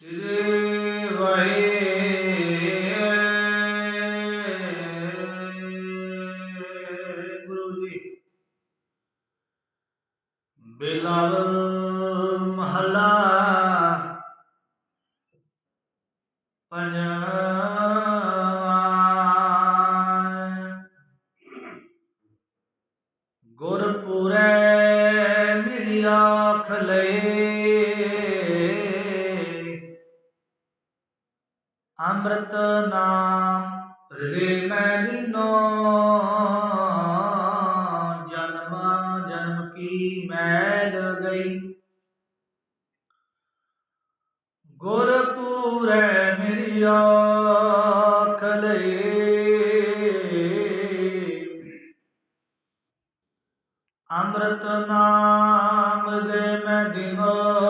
ਸ੍ਰੀ ਵਾਹਿਗੁਰੂ ਜੀ ਬਿਲਾਵ ਮਹਲਾ ਪੰਜਵਾਂ ਗੁਰਪੁਰੇ ਮੇਰੀ ਰਾਖ ਲਏ ਅੰਮ੍ਰਿਤ ਨਾਮ ਰੇ ਮੈਂ ਲੀਨੋ ਜਨਮ ਜਨਮ ਕੀ ਮੈਲ ਗਈ। ਗੁਰਪੁਰੈ ਮੇਰੀ ਆਖ ਲਏ ਅੰਮ੍ਰਿਤ ਨਾਮ ਦੇ ਮੈਂ ਦਿਨੋ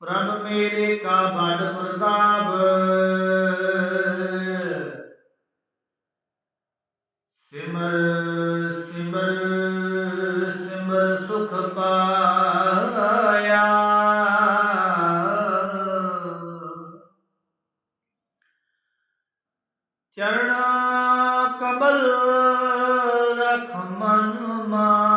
ਪ੍ਰਭ ਮੇਰੇ ਕਾ ਬੜ ਪ੍ਰਤਾਪ। ਸਿਮਰ ਸਿਮਰ ਸਿਮਰ ਸੁਖ ਪਾਇਆ। ਚਰਣਾ ਕਮਲ ਰਖ ਮਨ ਮਾਹੀ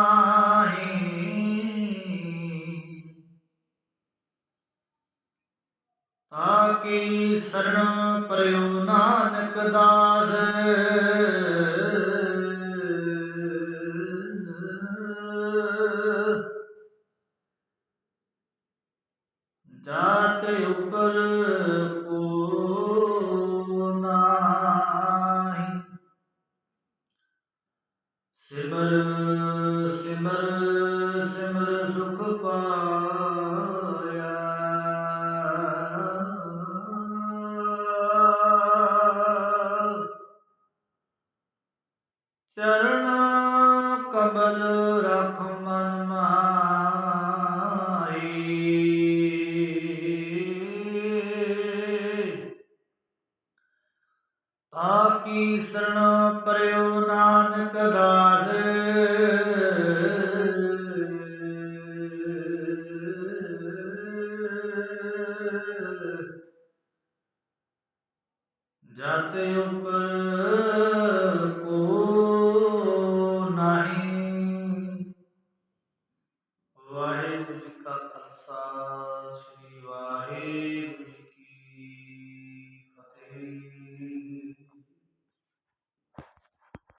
ਕੀ ਸਰਣ ਪਰਿਉ ਨਾਨਕ ਦਾਸ। ਜਾਤ ਉਪਰ ਕੋ ਨਾਹੀ ਸਿਮਰ ਚਰਨ ਕਬਲ ਰਖ ਮਨ ਮਾਈ। ਆਪੀ ਸਰਣ ਪਰਿਓ ਨਾਨਕ ਦਾਸ। ਜਤ ਉਪਰ